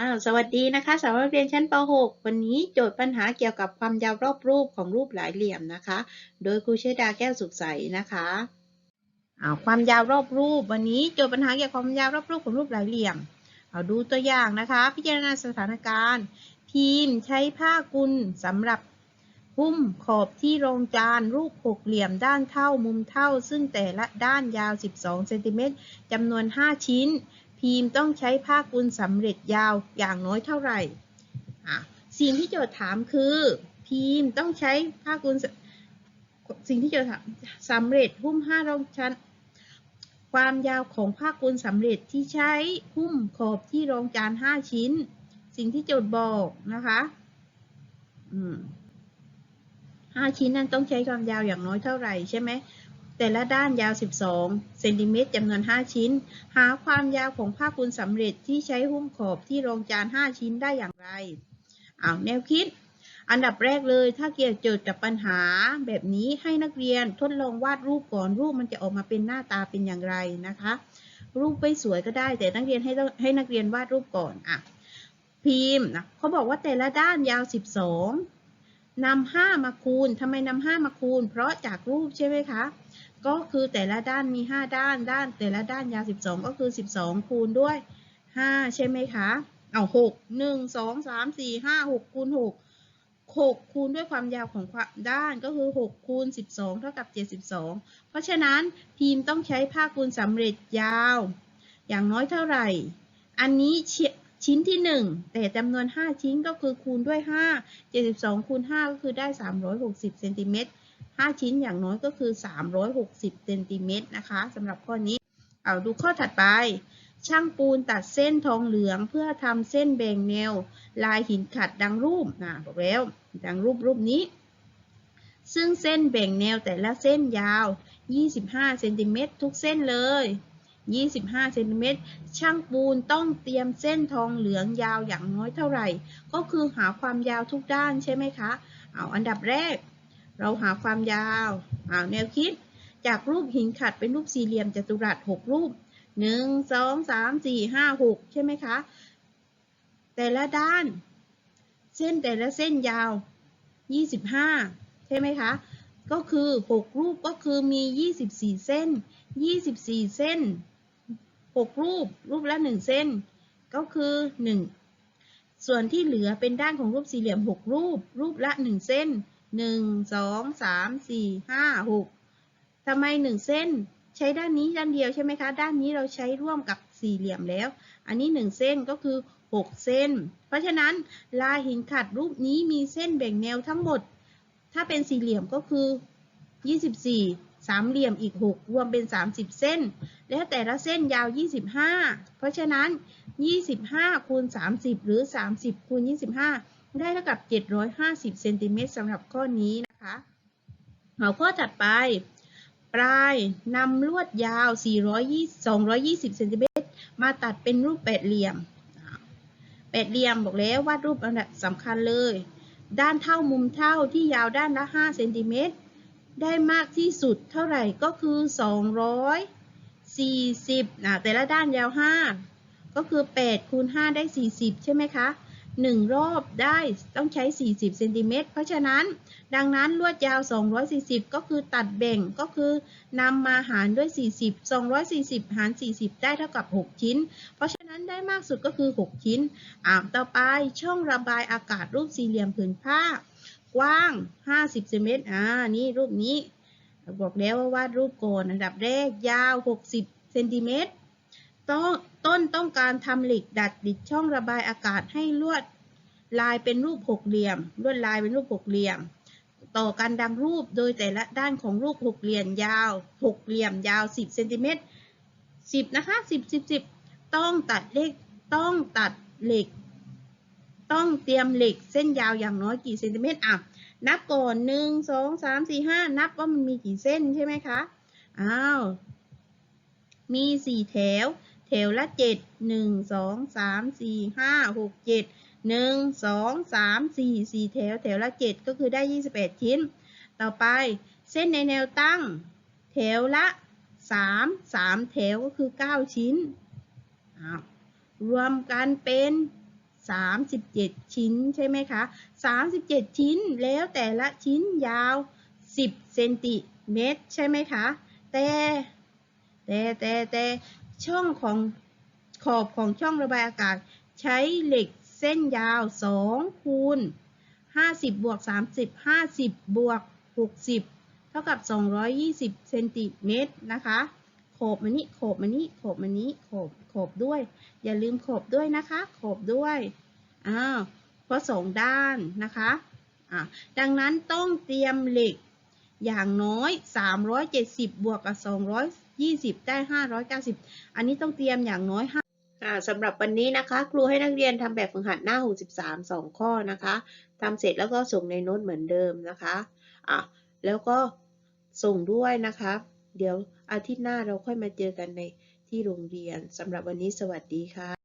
ค่ะสวัสดีนะคะสำหรับนักเรียนชั้นป .6 วันนี้โจทย์ปัญหาเกี่ยวกับความยาวรอบรูปของรูปหลายเหลี่ยมนะคะ โดยครูเชดาแก้วสุขใสนะคะเอาความยาวรอบรูป วันนี้โจทย์ปัญหาเกี่ยวกับความยาวรอบรูปของรูปหลายเหลี่ยม เอาดูตัวอย่างนะคะ พิจารณาสถานการณ์ พิมพ์ใช้ผ้ากุลสำหรับหุ้มขอบที่รองจานรูปหกเหลี่ยมด้านเท่ามุมเท่า ซึ่งแต่ละด้านยาว 12เซนติเมตรจำนวน 5 ชิ้น พิมพ์ต้องใช้ผ้ากุลสำเร็จยาวอย่างน้อยเท่าไหร่ สิ่งที่โจทย์ถามคือ พิมพ์ต้องใช้ผ้ากุลสิ่งที่โจทย์ถามสำเร็จหุ้มห้ารองชั้น ความยาวของผ้ากุลสำเร็จที่ใช้หุ้มขอบที่รองจาน5ชิ้น สิ่งที่โจทย์บอกนะคะห้าชิ้นนั้นต้องใช้ความยาวอย่างน้อยเท่าไหร่ใช่ไหม แต่ละด้านยาว 12 เซนติเมตรจำนวน 5 ชิ้น หาความยาวของผ้ากุลสำเร็จที่ใช้หุ้มขอบที่รองจาน 5 ชิ้นได้อย่างไรเอาแนวคิด อันดับแรกเลยถ้าเกี่ยวโจทย์กับปัญหาแบบนี้ให้นักเรียนทดลองวาดรูปก่อนรูปมันจะออกมาเป็นหน้าตาเป็นอย่างไรนะคะ รูปไม่สวยก็ได้ แต่นักเรียนให้ให้นักเรียนวาดรูปก่อนอะพิมพ์นะเขาบอกว่าแต่ละด้านยาว 12 นำ5มาคูณทำไมนำ5มาคูณ เพราะจากรูปใช่ไหมคะ ก็คือแต่ละด้านมี 5 ด้าน ด้านแต่ละด้านยาว 12 ก็คือ 12 คูณด้วย 5 ใช่ไหมคะ เอา 6 1 2 3 4 5 6คูณ6 6 คูณด้วยความยาวของด้านก็คือ 6 คูณ 12 เท่ากับ 72 เพราะฉะนั้นพิมต้องใช้ผ้าคูณสำเร็จยาว อย่างน้อยเท่าไหร่ อันนี้ ชิ้นที่ 1 แต่จำนวน 5 ชิ้นก็คือคูณด้วย 5 72คูณ5ก็คือได้ 360เซนติเมตร5ชิ้นอย่างน้อยก็คือ 360เซนติเมตรนะคะสำหรับข้อนี้ เอาดูข้อถัดไป ช่างปูนตัดเส้นทองเหลืองเพื่อทำเส้นแบ่งแนว ลายหินขัดดังรูปนะบอกแล้ว ดังรูปรูปนี้ ซึ่งเส้นแบ่งแนวแต่ละเส้นยาว 25เซนติเมตรทุกเส้นเลย 25เซนติเมตรช่างปูนต้องเตรียมเส้นทองเหลืองยาวอย่างน้อยเท่าไหร่ ก็คือหาความยาวทุกด้านใช่ไหมคะเอาอันดับแรก เราหาความยาวเอาแนวคิด จากรูปหินขัดเป็นรูปสี่เหลี่ยมจัตุรัส6รูป 1 2 3 4 5 6 ใช่ไหมคะ แต่ละด้าน เส้นแต่ละเส้นยาว 25 ใช่ไหมคะก็คือ 6 รูปก็คือมี 24 เส้น 24 เส้น 6 รูป รูปละ 1 เส้น ก็คือ 1 ส่วนที่เหลือเป็นด้านของรูปสี่เหลี่ยม 6 รูป รูปละ 1 เส้น 1 2 3 4 5 6ทำไม 1 เส้น ใช้ด้านนี้ด้านเดียวใช่ไหมคะ ด้านนี้เราใช้ร่วมกับสี่เหลี่ยมแล้ว อันนี้ 1 เส้นก็คือ 6 เส้น เพราะฉะนั้นลายหินขัดรูปนี้มีเส้นแบ่งแนวทั้งหมด ถ้าเป็นสี่เหลี่ยมก็คือ 24 สามเหลี่ยมอีก 6 รวมเป็น 30 เส้น และแต่ละเส้นยาว 25 เพราะฉะนั้น 25 คูณ 30 หรือ 30 คูณ 25 ได้เท่ากับ 750 เซนติเมตรสำหรับข้อนี้นะคะเอาข้อถัดไป ปลายนำลวดยาว 420 220 เซนติเมตรมาตัดเป็นรูปแปดเหลี่ยม แปดเหลี่ยมบอกแล้ววาดรูปอันดับสำคัญเลย ด้านเท่ามุมเท่าที่ยาวด้านละ 5 เซนติเมตร ได้มากที่สุดเท่าไหร่ก็คือ 240นะแต่ละด้านยาว 5 ก็คือ 8 คูณ 5 ได้ 40 ใช่ไหมคะ 1 รอบได้ต้องใช้ 40เซนติเมตรเพราะฉะนั้น ดังนั้นลวดยาว 240 ก็คือตัดแบ่งก็คือนำมาหารด้วย 40 240 หาร 40 ได้เท่ากับ 6 ชิ้น เพราะฉะนั้นได้มากสุดก็คือ 6 ชิ้นอ่าต่อไปช่องระบายอากาศรูปสี่เหลี่ยมผืนผ้า กว้าง 50เซนติเมตรอ่านี่รูปนี้บอกแล้วว่าวาดรูปก่อนอันดับแรกยาว 60เซนติเมตรต้นต้นต้องการทำเหล็กดัดดิดช่องระบายอากาศให้ลวดลายเป็นรูปหกเหลี่ยม ลวดลายเป็นรูปหกเหลี่ยม ต่อกันดังรูปโดยแต่ละด้านของรูปหกเหลี่ยมยาวหกเหลี่ยมยาว 10เซนติเมตร10นะคะ10 10 10 ต้องตัดเลขต้องตัดเหล็ก ต้องเตรียมเหล็กเส้นยาวอย่างน้อยกี่เซนติเมตรอะนับก่อน1 2 3 4 5นับว่ามันมีกี่เส้นใช่ไหมคะอ้าวมี4แถว แถวละ7 1 2 3 4 5 6 7 1 2 3 4 4แถวแถวละ7ก็คือได้28ชิ้น ต่อไปเส้นในแนวตั้ง แถวละ3 3แถวก็คือ9ชิ้นรวมกันเป็น 37 ชิ้นใช่ไหมคะ 37 ชิ้นแล้วแต่ละชิ้นยาว 10 เซนติเมตรใช่ไหมคะ แต่แต่แต่แต่ช่องของขอบของช่องระบายอากาศ ใช้เหล็กเส้นยาว 2 คูณ 50 บวก 30 50 บวก 60 เท่ากับ 220 เซนติเมตรนะคะ โขบมานี้โขบมานี้โขบมานี้โขบโขบด้วย อย่าลืมโขบด้วยนะคะโขบด้วยอ้าวเพราะสองด้านนะคะอะดังนั้นต้องเตรียมเหล็กอย่างน้อย 370 บวกกับ 220 ได้ 590 อันนี้ต้องเตรียมอย่างน้อย5อ่าสำหรับวันนี้นะคะ ครูให้นักเรียนทำแบบฝึกหัดหน้า 63 2 ข้อนะคะทำเสร็จแล้วก็ส่งในโน้ตเหมือนเดิมนะคะอะแล้วก็ส่งด้วยนะคะ เดี๋ยวอาทิตย์หน้าเราค่อยมาเจอกันในที่โรงเรียนสำหรับวันนี้สวัสดีค่ะ